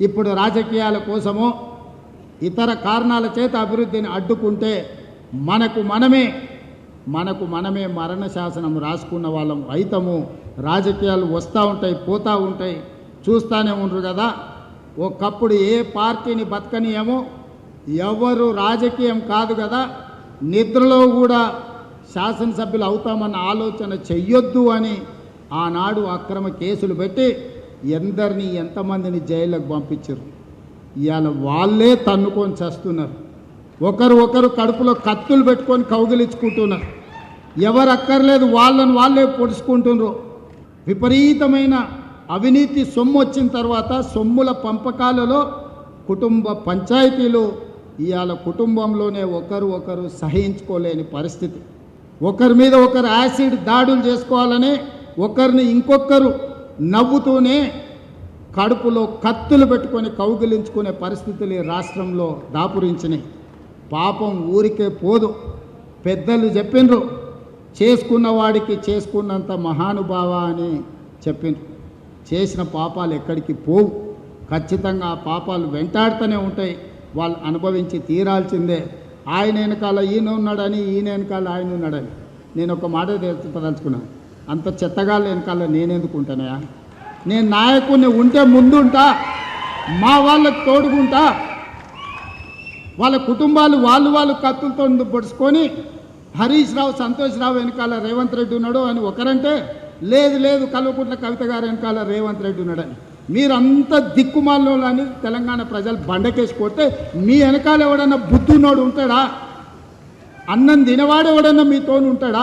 ఇప్పుడు రాజకీయాల కోసమో ఇతర కారణాల చేత అభివృద్ధిని అడ్డుకుంటే మనకు మనమే మనకు మనమే మరణ శాసనం రాసుకున్న వాళ్ళం అయితము. రాజకీయాలు వస్తూ ఉంటాయి పోతూ ఉంటాయి. చూస్తూనే ఉండరు కదా. ఒకప్పుడు ఏ పార్టీని బతకనీయమో ఎవరు రాజకీయం కాదు కదా. నిద్రలో కూడా శాసనసభ్యులు అవుతామన్న ఆలోచన చెయ్యొద్దు అని ఆనాడు అక్రమ కేసులు పెట్టి ఎందరిని ఎంతమందిని జైళ్ళకు పంపించారు? ఇవాళ వాళ్ళే తన్నుకొని చేస్తున్నారు. ఒకరు ఒకరు కడుపులో కత్తులు పెట్టుకొని కౌగిలించుకుంటున్నారు. ఎవరు అక్కర్లేదు వాళ్ళని వాళ్ళే పొడుచుకుంటున్నారు. విపరీతమైన అవినీతి సొమ్ము వచ్చిన తర్వాత సొమ్ముల పంపకాలలో కుటుంబ పంచాయతీలు ఇవాళ కుటుంబంలోనే ఒకరు ఒకరు సహించుకోలేని పరిస్థితి. ఒకరి మీద ఒకరు యాసిడ్ దాడులు చేసుకోవాలని ఒకరిని ఇంకొకరు నవ్వుతూనే కడుపులో కత్తులు పెట్టుకొని కౌగిలించుకునే పరిస్థితులు ఈ రాష్ట్రంలో దాపురించినాయి. పాపం ఊరికే పోదు. పెద్దలు చెప్పిండ్రు చేసుకున్న వాడికి చేసుకున్నంత మహానుభావ అని చెప్పిండ్రు. చేసిన పాపాలు ఎక్కడికి పోవు. ఖచ్చితంగా ఆ పాపాలు వెంటాడుతూనే ఉంటాయి. వాళ్ళు అనుభవించి తీరాల్సిందే. ఆయన వెనకాల ఈయన ఉన్నాడని ఈయన వెనకాల ఆయన ఉన్నాడని. నేను ఒక మాట చెప్పదలుచుకున్నాను. అంత చెత్తగా వెనకాల నేనెందుకు ఉంటానయా నేను నాయకుడిని ఉంటే ముందుంటా మా వాళ్ళకు తోడుకుంటా వాళ్ళ కుటుంబాలు వాళ్ళు వాళ్ళు కత్తులతో పొడుచుకొని హరీష్ రావు సంతోష్ రావు వెనకాల రేవంత్ రెడ్డి ఉన్నాడు అని ఒకరంటే లేదు లేదు కల్వకుంట్ల కవిత గారు వెనకాల రేవంత్ రెడ్డి ఉన్నాడని. మీరంతా దిక్కుమాలని తెలంగాణ ప్రజలు బండకేసి కొడితే మీ వెనకాల ఎవడన్నా బుద్ధున్నోడు ఉంటాడా? అన్నం తినవాడు ఎవడన్నా మీతో ఉంటాడా?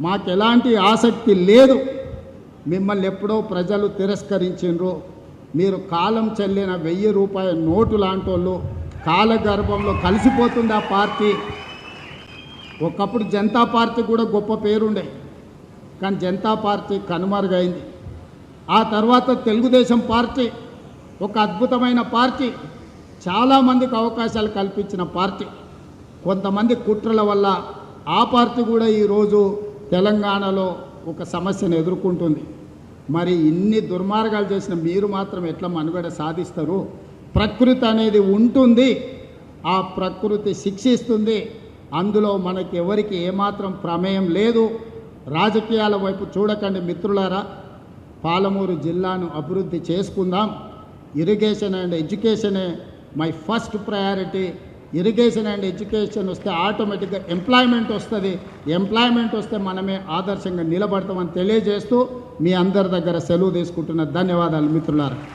మాకు ఎలాంటి ఆసక్తి లేదు. మిమ్మల్ని ఎప్పుడో ప్రజలు తిరస్కరించిండ్రు మీరు కాలం చెల్లిన వెయ్యి రూపాయల నోటు లాంటి కాలగర్భంలో కలిసిపోతుంది ఆ పార్టీ. ఒకప్పుడు జనతా పార్టీ కూడా గొప్ప పేరుండే. కానీ జనతా పార్టీ కనుమరుగైంది. ఆ తర్వాత తెలుగుదేశం పార్టీ ఒక అద్భుతమైన పార్టీ చాలామందికి అవకాశాలు కల్పించిన పార్టీ. కొంతమంది కుట్రల వల్ల ఆ పార్టీ కూడా ఈరోజు తెలంగాణలో ఒక సమస్యను ఎదుర్కొంటుంది. మరి ఇన్ని దుర్మార్గాలు చేసిన మీరు మాత్రం ఎట్లా మనుగడ సాధిస్తారు? ప్రకృతి అనేది ఉంటుంది. ఆ ప్రకృతి శిక్షిస్తుంది. అందులో మనకి ఎవరికి ఏమాత్రం ప్రమేయం లేదు. రాజకీయాల వైపు చూడకండి మిత్రులారా. పాలమూరు జిల్లాను అభివృద్ధి చేసుకుందాం. Irrigation and ఎడ్యుకేషనే my first priority. Irrigation and education వస్తే ఆటోమేటిక్గా ఎంప్లాయ్మెంట్ వస్తుంది. ఎంప్లాయ్మెంట్ వస్తే మనమే ఆదర్శంగా నిలబడతామని తెలియజేస్తూ మీ అందరి దగ్గర సెలవు తీసుకుంటున్న ధన్యవాదాలు మిత్రులారా.